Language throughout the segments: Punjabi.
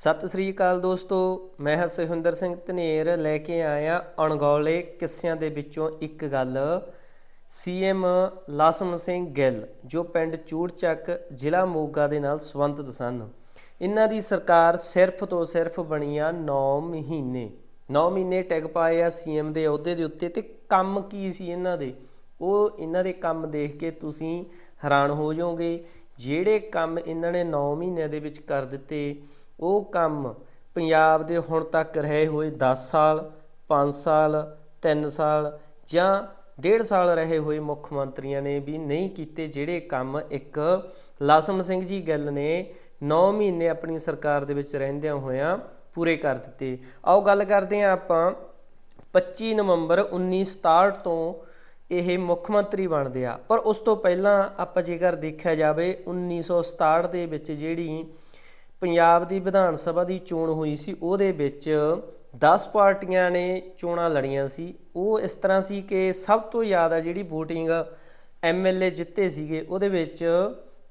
ਸਤਿ ਸ੍ਰੀ ਅਕਾਲ ਦੋਸਤੋ, ਮੈਂ ਹਾਂ ਸੁਖਿੰਦਰ ਸਿੰਘ ਧਨੇਰ ਲੈ ਕੇ ਆਇਆ ਅਣਗੌਲੇ ਕਿੱਸਿਆਂ ਦੇ ਵਿੱਚੋਂ ਇੱਕ ਗੱਲ। ਸੀਐਮ ਲਾਸਮ ਸਿੰਘ ਗਿੱਲ, ਜੋ ਪਿੰਡ ਚੂੜਚੱਕ ਜ਼ਿਲ੍ਹਾ ਮੋਗਾ ਦੇ ਨਾਲ ਸੰਬੰਧਿਤ ਸਨ। ਇਹਨਾਂ ਦੀ ਸਰਕਾਰ ਸਿਰਫ ਤੋਂ ਸਿਰਫ ਬਣੀ ਆ 9 ਮਹੀਨੇ 9 ਮਹੀਨੇ ਟਿਕ ਪਾਏ ਆ ਸੀਐਮ ਦੇ ਅਹੁਦੇ ਦੇ ਉੱਤੇ ਤੇ ਕੰਮ ਕੀ ਸੀ ਇਹਨਾਂ ਦੇ? ਉਹ ਇਹਨਾਂ ਦੇ ਕੰਮ ਦੇਖ ਕੇ ਤੁਸੀਂ ਹੈਰਾਨ ਹੋ ਜਾਓਗੇ। ਜਿਹੜੇ ਕੰਮ ਇਹਨਾਂ ਨੇ 9 ਮਹੀਨਿਆਂ ਦੇ ਵਿੱਚ ਕਰ ਦਿੱਤੇ ਉਹ ਕੰਮ ਪੰਜਾਬ ਦੇ ਹੁਣ ਤੱਕ ਰਹੇ ਹੋਏ 10 ਸਾਲ 5 ਸਾਲ 3 ਸਾਲ ਜਾਂ ਡੇਢ ਸਾਲ ਰਹੇ ਹੋਏ ਮੁੱਖ ਮੰਤਰੀਆਂ ਨੇ ਵੀ ਨਹੀਂ ਕੀਤੇ ਜਿਹੜੇ ਕੰਮ ਇੱਕ ਲਾਸਮ ਸਿੰਘ ਜੀ ਗੱਲ ਨੇ 9 ਮਹੀਨੇ ਆਪਣੀ ਸਰਕਾਰ ਦੇ ਵਿੱਚ ਰਹਿੰਦਿਆਂ ਹੋਇਆਂ ਪੂਰੇ ਕਰ ਦਿੱਤੇ। ਆਓ ਗੱਲ ਕਰਦੇ ਹਾਂ ਆਪਾਂ 25 ਨਵੰਬਰ 1967 ਤੋਂ ਇਹ ਮੁੱਖ ਮੰਤਰੀ ਬਣਦੇ ਆ। ਪਰ ਉਸ ਤੋਂ ਪਹਿਲਾਂ ਆਪਾਂ ਜੇਕਰ ਦੇਖਿਆ ਜਾਵੇ 1967 ਦੇ ਵਿੱਚ ਜਿਹੜੀ ਪੰਜਾਬ ਦੀ ਵਿਧਾਨ ਸਭਾ ਦੀ ਚੋਣ ਹੋਈ ਸੀ, ਉਹਦੇ ਵਿੱਚ 10 ਪਾਰਟੀਆਂ ਨੇ ਚੋਣਾਂ ਲੜੀਆਂ ਸੀ। ਉਹ ਇਸ ਤਰ੍ਹਾਂ ਸੀ ਕਿ ਸਭ ਤੋਂ ਜ਼ਿਆਦਾ ਜਿਹੜੀ VOTING ਐਮਐਲਏ ਜਿੱਤੇ ਸੀਗੇ, ਉਹਦੇ ਵਿੱਚ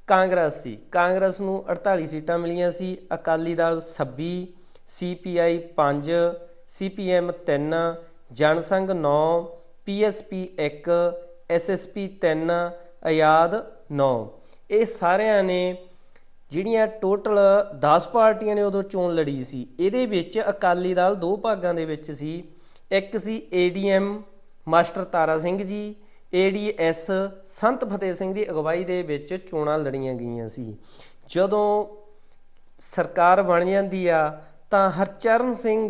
ਕਾਂਗਰਸ ਸੀ। ਕਾਂਗਰਸ ਨੂੰ 48 ਸੀਟਾਂ ਮਿਲੀਆਂ ਸੀ, Akali Dal 26 CPI 5 CPM 3 Jan Sangh 9 PSP 1 SSP 3 ਆਜ਼ਾਦ 9 ਇਹ ਸਾਰਿਆਂ ਨੇ ਜਿਹੜੀਆਂ ਟੋਟਲ 10 ਪਾਰਟੀਆਂ ਨੇ ਉਦੋਂ ਚੋਣ ਲੜੀ ਸੀ, ਇਹਦੇ ਵਿੱਚ ਅਕਾਲੀ ਦਲ ਦੋ ਭਾਗਾਂ ਦੇ ਵਿੱਚ ਸੀ। ਇੱਕ ਸੀ ADM master Tara Singh ji ADS ਸੰਤ ਫਤਿਹ ਸਿੰਘ ਦੀ ਅਗਵਾਈ ਦੇ ਵਿੱਚ ਚੋਣਾਂ ਲੜੀਆਂ ਗਈਆਂ ਸੀ। ਜਦੋਂ ਸਰਕਾਰ ਬਣ ਜਾਂਦੀ ਆ, ਤਾਂ ਹਰਚਰਨ ਸਿੰਘ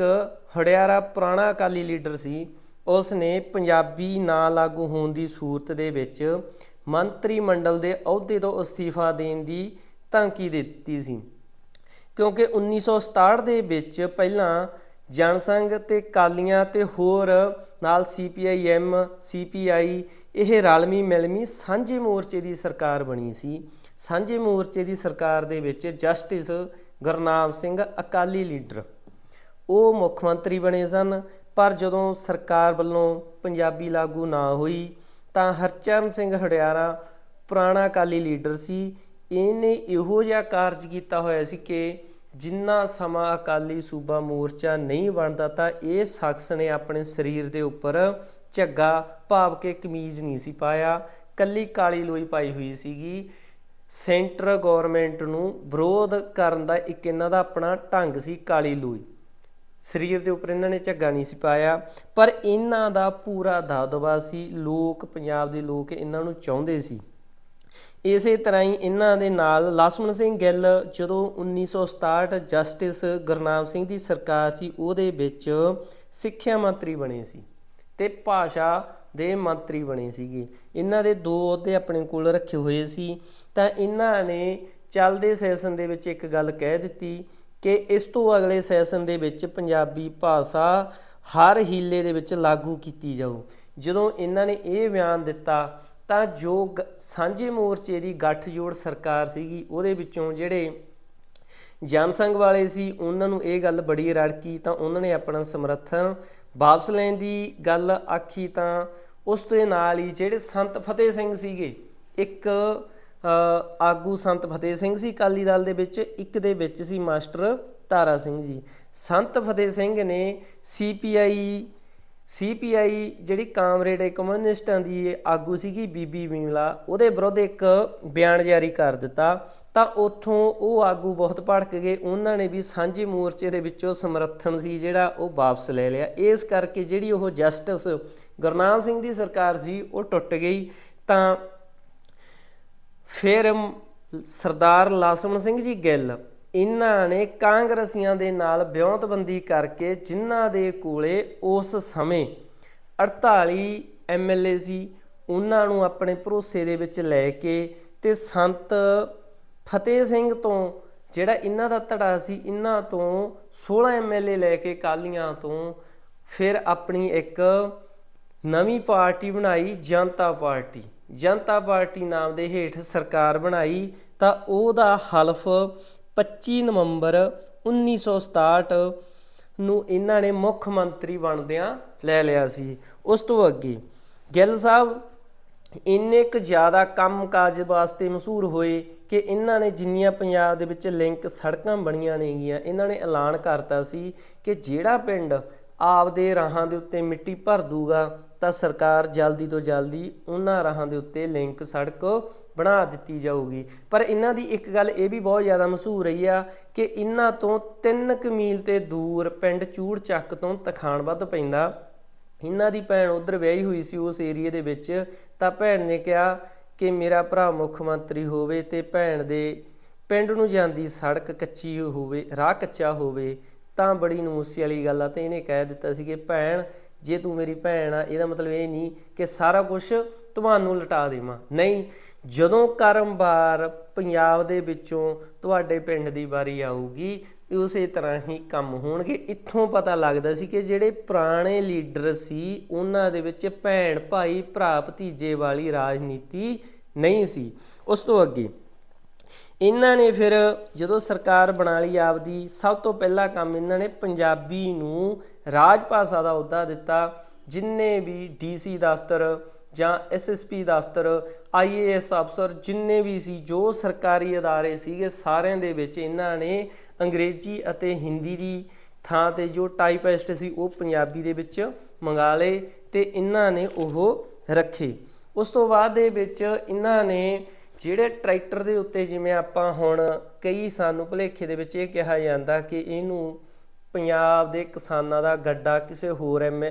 ਹੜਿਆਰਾ ਪੁਰਾਣਾ ਅਕਾਲੀ ਲੀਡਰ ਸੀ। ਉਸ ਨੇ ਪੰਜਾਬੀ ਨਾ ਲਾਗੂ ਹੋਣ ਦੀ ਸੂਰਤ ਦੇ ਵਿੱਚ ਮੰਤਰੀ ਮੰਡਲ ਦੇ ਅਹੁਦੇ ਤੋਂ ਅਸਤੀਫਾ ਦੇਣ ਦੀ ਧਮਕੀ ਦਿੱਤੀ ਸੀ? ਕਿਉਂਕਿ 1967 ਦੇ ਵਿੱਚ ਪਹਿਲਾਂ ਜਨਸੰਘ ਤੇ ਕਾਲੀਆਂ ਤੇ ਹੋਰ ਨਾਲ ਸੀਪੀਆਈਐਮ ਸੀਪੀਆਈ ਇਹ ਰਲਮੀ ਮਿਲਮੀ ਸਾਂਝੇ ਮੋਰਚੇ ਦੀ ਸਰਕਾਰ ਬਣੀ ਸੀ। ਸਾਂਝੇ ਮੋਰਚੇ ਦੀ ਸਰਕਾਰ ਦੇ ਵਿੱਚ ਜਸਟਿਸ ਗੁਰਨਾਮ ਸਿੰਘ ਅਕਾਲੀ ਲੀਡਰ। ਉਹ ਮੁੱਖ ਮੰਤਰੀ ਬਣੇ ਸਨ, ਪਰ ਜਦੋਂ ਸਰਕਾਰ ਵੱਲੋਂ ਪੰਜਾਬੀ ਲਾਗੂ ਨਾ ਹੋਈ ਤਾਂ ਹਰਚਰਨ ਸਿੰਘ ਹੜਿਆਰਾ ਪੁਰਾਣਾ ਅਕਾਲੀ ਲੀਡਰ ਸੀ। ਇਹਨੇ ਇਹੋ ਜਿਹਾ ਕਾਰਜ ਕੀਤਾ ਹੋਇਆ ਸੀ ਕਿ ਜਿੰਨਾ ਸਮਾਂ ਅਕਾਲੀ ਸੂਬਾ ਮੋਰਚਾ ਨਹੀਂ ਬਣਦਾ ਤਾਂ ਇਹ ਸ਼ਖਸ ਨੇ ਆਪਣੇ ਸਰੀਰ ਦੇ ਉੱਪਰ ਝੱਗਾ ਭਾਵ ਕੇ ਕਮੀਜ਼ ਨਹੀਂ ਸੀ ਪਾਇਆ, ਕੱਲੀ ਕਾਲੀ ਲੋਈ ਪਾਈ ਹੋਈ ਸੀਗੀ। ਸੈਂਟਰ ਗਵਰਨਮੈਂਟ ਨੂੰ ਵਿਰੋਧ ਕਰਨ ਦਾ ਇੱਕ ਇਹਨਾਂ ਦਾ ਆਪਣਾ ਢੰਗ ਸੀ ਕਾਲੀ ਲੋਈ। ਸਰੀਰ ਦੇ ਉੱਪਰ ਇਹਨਾਂ ਨੇ ਝੱਗਾ ਨਹੀਂ ਸੀ ਪਾਇਆ, ਪਰ ਇਹਨਾਂ ਦਾ ਪੂਰਾ ਦਬਦਬਾ ਸੀ। ਲੋਕ, ਪੰਜਾਬ ਦੇ ਲੋਕ ਇਹਨਾਂ ਨੂੰ ਚਾਹੁੰਦੇ ਸੀ। ਇਸੇ ਤਰ੍ਹਾਂ ਹੀ ਇਹਨਾਂ ਦੇ ਨਾਲ ਲਸਮਣ ਸਿੰਘ ਗਿੱਲ, ਜਦੋਂ 1967 ਜਸਟਿਸ ਗੁਰਨਾਮ ਸਿੰਘ ਦੀ ਸਰਕਾਰ ਸੀ, ਉਹਦੇ ਵਿੱਚ ਸਿੱਖਿਆ ਮੰਤਰੀ ਬਣੇ ਸੀ ਤੇ ਭਾਸ਼ਾ ਦੇ ਮੰਤਰੀ ਬਣੇ ਸੀਗੇ। ਇਹਨਾਂ ਦੇ ਦੋ ਅਹੁਦੇ ਆਪਣੇ ਕੋਲ ਰੱਖੇ ਹੋਏ ਸੀ। ਤਾਂ ਇਹਨਾਂ ਨੇ ਚੱਲਦੇ ਸੈਸ਼ਨ ਦੇ ਵਿੱਚ ਇੱਕ ਗੱਲ ਕਹਿ ਦਿੱਤੀ ਕਿ ਇਸ ਤੋਂ ਅਗਲੇ ਸੈਸ਼ਨ ਦੇ ਵਿੱਚ ਪੰਜਾਬੀ ਭਾਸ਼ਾ ਹਰ ਹੀਲੇ ਦੇ ਵਿੱਚ ਲਾਗੂ ਕੀਤੀ ਜਾਊ। ਜਦੋਂ ਇਹਨਾਂ ਨੇ ਇਹ ਬਿਆਨ ਦਿੱਤਾ ਤਾਂ ਜੋ ਗ- ਸਾਂਝੇ ਮੋਰਚੇ ਦੀ ਗੱਠਜੋੜ ਸਰਕਾਰ ਸੀਗੀ, ਉਹਦੇ ਵਿੱਚੋਂ ਜਿਹੜੇ ਜਨਸੰਘ ਵਾਲੇ ਸੀ, ਉਹਨਾਂ ਨੂੰ ਇਹ ਗੱਲ ਬੜੀ ਰੜਕੀ ਤਾਂ ਉਹਨਾਂ ਨੇ ਆਪਣਾ ਸਮਰਥਨ ਵਾਪਸ ਲੈਣ ਦੀ ਗੱਲ ਆਖੀ ਤਾਂ ਉਸ ਦੇ ਨਾਲ ਹੀ ਜਿਹੜੇ ਸੰਤ ਫਤਿਹ ਸਿੰਘ ਸੀਗੇ, ਇੱਕ ਆਗੂ ਸੰਤ ਫਤਿਹ ਸਿੰਘ ਸੀ ਅਕਾਲੀ ਦਲ ਦੇ ਵਿੱਚ, ਇੱਕ ਦੇ ਵਿੱਚ ਸੀ ਮਾਸਟਰ ਤਾਰਾ ਸਿੰਘ ਜੀ। ਸੰਤ ਫਤਿਹ ਸਿੰਘ ਨੇ ਸੀਪੀਆਈ ਸੀਪੀਆਈ ਜਿਹੜੀ ਕਾਮਰੇਡ ਕਮਿਊਨਿਸਟਾਂ ਦੀ ਆਗੂ ਸੀਗੀ ਬੀਬੀ ਵਿਮਲਾ, ਉਹਦੇ ਵਿਰੁੱਧ ਇੱਕ ਬਿਆਨ ਜਾਰੀ ਕਰ ਦਿੱਤਾ। ਤਾਂ ਉੱਥੋਂ ਉਹ ਆਗੂ ਬਹੁਤ ਭੜਕ ਗਏ। ਉਹਨਾਂ ਨੇ ਵੀ ਸਾਂਝੇ ਮੋਰਚੇ ਦੇ ਵਿੱਚੋਂ ਸਮਰਥਨ ਸੀ ਜਿਹੜਾ ਉਹ ਵਾਪਸ ਲੈ ਲਿਆ। ਇਸ ਕਰਕੇ ਜਿਹੜੀ ਉਹ ਜਸਟਿਸ ਗੁਰਨਾਮ ਸਿੰਘ ਦੀ ਸਰਕਾਰ ਸੀ, ਉਹ ਟੁੱਟ ਗਈ। ਤਾਂ ਫਿਰ ਸਰਦਾਰ ਲਾਸਮਣ ਸਿੰਘ ਜੀ ਗਿੱਲ ਇਹਨਾਂ ਨੇ ਕਾਂਗਰਸੀਆਂ ਦੇ ਨਾਲ ਵਿਉਂਤਬੰਦੀ ਕਰਕੇ ਜਿਨ੍ਹਾਂ ਦੇ ਕੋਲੇ ਉਸ ਸਮੇਂ 48 ਐਮਐਲਏ ਸੀ, ਉਹਨਾਂ ਨੂੰ ਆਪਣੇ ਭਰੋਸੇ ਦੇ ਵਿੱਚ ਲੈ ਕੇ ਤੇ ਸੰਤ ਫਤਿਹ ਸਿੰਘ ਤੋਂ ਜਿਹੜਾ ਇਹਨਾਂ ਦਾ ਧੜਾ ਸੀ, ਇਹਨਾਂ ਤੋਂ 16 ਐਮਐਲਏ ਲੈ ਕੇ ਕਾਲੀਆਂ ਤੋਂ ਫਿਰ ਆਪਣੀ ਇੱਕ ਨਵੀਂ ਪਾਰਟੀ ਬਣਾਈ, ਜਨਤਾ ਪਾਰਟੀ। ਜਨਤਾ ਪਾਰਟੀ ਨਾਮ ਦੇ ਹੇਠ ਸਰਕਾਰ ਬਣਾਈ ਤਾਂ ਉਹਦਾ ਹਲਫ 25 ਨਵੰਬਰ 1967 ਨੂੰ ਇਹਨਾਂ ਨੇ ਮੁੱਖ ਮੰਤਰੀ ਬਣਦਿਆਂ ਲੈ ਲਿਆ ਸੀ। ਉਸ ਤੋਂ ਅੱਗੇ ਗਿੱਲ ਸਾਹਿਬ ਇੰਨੇ ਕੁ ਜ਼ਿਆਦਾ ਕੰਮਕਾਜ ਵਾਸਤੇ ਮਸ਼ਹੂਰ ਹੋਏ ਕਿ ਇਹਨਾਂ ਨੇ ਜਿੰਨੀਆਂ ਪੰਜਾਬ ਦੇ ਵਿੱਚ ਲਿੰਕ ਸੜਕਾਂ ਬਣੀਆਂ ਨੇਗੀਆਂ, ਇਹਨਾਂ ਨੇ ਐਲਾਨ ਕਰਤਾ ਸੀ ਕਿ ਜਿਹੜਾ ਪਿੰਡ ਆਪਦੇ ਰਾਹਾਂ ਦੇ ਉੱਤੇ ਮਿੱਟੀ ਭਰ ਦੂਗਾ ਤਾਂ ਸਰਕਾਰ ਜਲਦੀ ਤੋਂ ਜਲਦੀ ਉਹਨਾਂ ਰਾਹਾਂ ਦੇ ਉੱਤੇ ਲਿੰਕ ਸੜਕ ਬਣਾ ਦਿੱਤੀ ਜਾਊਗੀ। ਪਰ ਇਹਨਾਂ ਦੀ ਇੱਕ ਗੱਲ ਇਹ ਵੀ ਬਹੁਤ ਜ਼ਿਆਦਾ ਮਸ਼ਹੂਰ ਰਹੀ ਆ ਕਿ ਇਹਨਾਂ ਤੋਂ 3 ਕੁ ਮੀਲ ਤੇ ਦੂਰ ਪਿੰਡ ਚੂੜ ਚੱਕ ਤੋਂ ਤਖਾਣ ਵੱਧ ਪੈਂਦਾ। ਇਹਨਾਂ ਦੀ ਭੈਣ ਉਧਰ ਵਿਆਹੀ ਹੋਈ ਸੀ ਉਸ ਏਰੀਏ ਦੇ ਵਿੱਚ ਤਾਂ ਭੈਣ ਨੇ ਕਿਹਾ ਕਿ ਮੇਰਾ ਭਰਾ ਮੁੱਖ ਮੰਤਰੀ ਹੋਵੇ ਤੇ ਭੈਣ ਦੇ ਪਿੰਡ ਨੂੰ ਜਾਂਦੀ ਸੜਕ ਕੱਚੀ ਹੋਵੇ, ਰਾਹ ਕੱਚਾ ਹੋਵੇ ਤਾਂ ਬੜੀ ਨਮੂਸੀ ਵਾਲੀ ਗੱਲ ਆ ਤੇ ਇਹਨੇ ਕਹਿ ਦਿੱਤਾ ਸੀ ਕਿ ਭੈਣ, ਜੇ ਤੂੰ ਮੇਰੀ ਭੈਣ ਆ, ਇਹਦਾ ਮਤਲਬ ਇਹ ਨਹੀਂ ਕਿ ਸਾਰਾ ਕੁਝ ਤੁਹਾਨੂੰ ਲਟਾ ਦੇਵਾਂ। ਨਹੀਂ, ਜਦੋਂ ਕਰਮਵਾਰ ਪੰਜਾਬ ਦੇ ਵਿੱਚੋਂ ਤੁਹਾਡੇ ਪਿੰਡ ਦੀ ਵਾਰੀ ਆਊਗੀ, ਉਸੇ ਤਰ੍ਹਾਂ ਹੀ ਕੰਮ ਹੋਣਗੇ। ਇੱਥੋਂ ਪਤਾ ਲੱਗਦਾ ਸੀ ਕਿ ਜਿਹੜੇ ਪੁਰਾਣੇ ਲੀਡਰ ਸੀ, ਉਹਨਾਂ ਦੇ ਵਿੱਚ ਭੈਣ, ਭਾਈ, ਭਰਾ, ਭਤੀਜੇ ਵਾਲੀ ਰਾਜਨੀਤੀ ਨਹੀਂ ਸੀ। ਉਸ ਤੋਂ ਅੱਗੇ ਇਹਨਾਂ ਨੇ ਫਿਰ ਜਦੋਂ ਸਰਕਾਰ ਬਣਾ ਲਈ ਆਪਦੀ, ਸਭ ਤੋਂ ਪਹਿਲਾ ਕੰਮ ਇਹਨਾਂ ਨੇ ਪੰਜਾਬੀ ਨੂੰ ਰਾਜ ਭਾਸ਼ਾ ਦਾ ਅਹੁਦਾ ਦਿੱਤਾ। ਜਿੰਨੇ ਵੀ ਡੀਸੀ ਦਫ਼ਤਰ ਜਾਂ ਐਸਐਸਪੀ ਦਫ਼ਤਰ ਆਈਏਐਸ ਅਫਸਰ, ਜਿੰਨੇ ਵੀ ਸੀ, ਜੋ ਸਰਕਾਰੀ ਅਦਾਰੇ ਸੀਗੇ, ਸਾਰਿਆਂ ਦੇ ਵਿੱਚ ਇਹਨਾਂ ਨੇ ਅੰਗਰੇਜ਼ੀ ਅਤੇ ਹਿੰਦੀ ਦੀ ਥਾਂ ਤੇ ਜੋ ਟਾਈਪਿਸਟ ਸੀ, ਉਹ ਪੰਜਾਬੀ ਦੇ ਵਿੱਚ ਮੰਗਾ ਲਏ ਤੇ ਇਹਨਾਂ ਨੇ ਉਹ ਰੱਖੇ। ਉਸ ਤੋਂ ਬਾਅਦ ਦੇ ਵਿੱਚ ਇਹਨਾਂ ਨੇ ਜਿਹੜੇ ਟਰੈਕਟਰ ਦੇ ਉੱਤੇ ਜਿਵੇਂ ਆਪਾਂ ਹੁਣ ਕਈ ਸਾਨੂੰ ਭੁਲੇਖੇ ਦੇ ਵਿੱਚ ਇਹ ਕਿਹਾ ਜਾਂਦਾ ਕਿ ਇਹਨੂੰ ਪੰਜਾਬ ਦੇ ਕਿਸਾਨਾਂ ਦਾ ਗੱਡਾ ਕਿਸੇ ਹੋਰ ਐਮ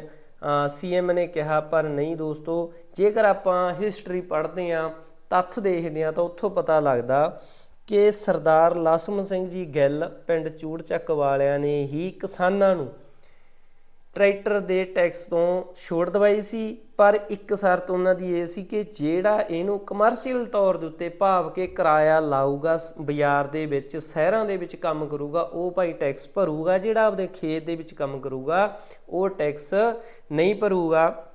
ਸੀਐਮ ਨੇ ਕਿਹਾ, ਪਰ ਨਹੀਂ ਦੋਸਤੋ, ਜੇਕਰ ਆਪਾਂ ਹਿਸਟਰੀ ਪੜ੍ਹਦੇ ਆ ਤੱਥ ਦੇਖਦੇ ਆ ਤਾਂ ਉੱਥੋਂ ਪਤਾ ਲੱਗਦਾ ਕਿ ਸਰਦਾਰ ਲਾਸਮ ਸਿੰਘ ਜੀ ਗਿੱਲ, ਪਿੰਡ ਚੂੜਚੱਕ ਵਾਲਿਆਂ ਨੇ ਹੀ ਕਿਸਾਨਾਂ ਨੂੰ ਟਰੈਕਟਰ ਦੇ ਟੈਕਸ ਤੋਂ ਛੋਟ ਦਵਾਈ ਸੀ, ਪਰ ਇੱਕ ਸ਼ਰਤ ਉਹਨਾਂ ਦੀ ਇਹ ਸੀ ਕਿ ਜਿਹੜਾ ਇਹਨੂੰ ਕਮਰਸ਼ੀਅਲ ਤੌਰ ਦੇ ਉੱਤੇ ਭਾਵ ਕੇ ਕਿਰਾਇਆ ਲਾਊਗਾ, ਸ- ਬਾਜ਼ਾਰ ਦੇ ਵਿੱਚ, ਸ਼ਹਿਰਾਂ ਦੇ ਵਿੱਚ ਕੰਮ ਕਰੂਗਾ, ਉਹ ਭਾਈ ਟੈਕਸ ਭਰੂਗਾ, ਜਿਹੜਾ ਆਪਦੇ ਖੇਤ ਦੇ ਵਿੱਚ ਕੰਮ ਕਰੂਗਾ, ਉਹ ਟੈਕਸ ਨਹੀਂ ਭਰੂਗਾ।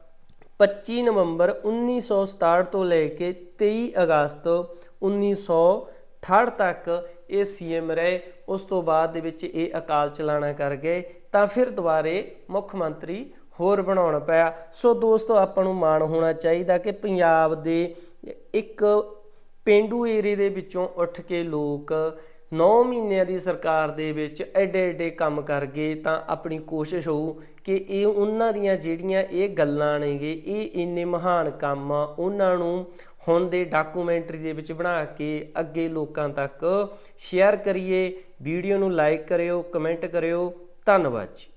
25 ਨਵੰਬਰ 1967 ਤੋਂ ਲੈ ਕੇ 23 ਅਗਸਤ 1968 ਤੱਕ ਇਹ ਸੀਐਮ ਰਹੇ, ਉਸ ਤੋਂ ਬਾਅਦ ਦੇ ਵਿੱਚ ਇਹ ਅਕਾਲ ਚਲਾਣਾ ਕਰ ਗਏ, ਤਾਂ ਫਿਰ ਦੁਬਾਰੇ ਮੁੱਖ ਮੰਤਰੀ ਹੋਰ ਬਣਾਉਣਾ ਪਿਆ। ਸੋ ਦੋਸਤੋ, ਆਪਾਂ ਨੂੰ ਮਾਣ ਹੋਣਾ ਚਾਹੀਦਾ ਕਿ ਪੰਜਾਬ ਦੇ ਇੱਕ ਪਿੰਡੂ ਏਰੀਏ ਦੇ ਵਿੱਚੋਂ ਉੱਠ ਕੇ ਲੋਕ 9 ਮਹੀਨਿਆਂ ਦੀ ਸਰਕਾਰ ਦੇ ਵਿੱਚ ਐਡੇ ਐਡੇ ਕੰਮ ਕਰ ਗਏ, ਤਾਂ ਆਪਣੀ ਕੋਸ਼ਿਸ਼ ਹੋਊ ਕਿ ਇਹ ਉਹਨਾਂ ਦੀਆਂ ਜਿਹੜੀਆਂ ਇਹ ਗੱਲਾਂ ਨੇਗੇ, ਇਹ ਇੰਨੇ ਮਹਾਨ ਕੰਮ ਆ, ਉਹਨਾਂ ਨੂੰ ਹੁਣ ਦੇ ਡਾਕੂਮੈਂਟਰੀ ਦੇ ਵਿੱਚ ਬਣਾ ਕੇ ਅੱਗੇ ਲੋਕਾਂ ਤੱਕ ਸ਼ੇਅਰ ਕਰੀਏ। ਵੀਡੀਓ ਨੂੰ ਲਾਈਕ ਕਰਿਓ ਕਮੈਂਟ ਕਰਿਓ। ਧੰਨਵਾਦ ਜੀ।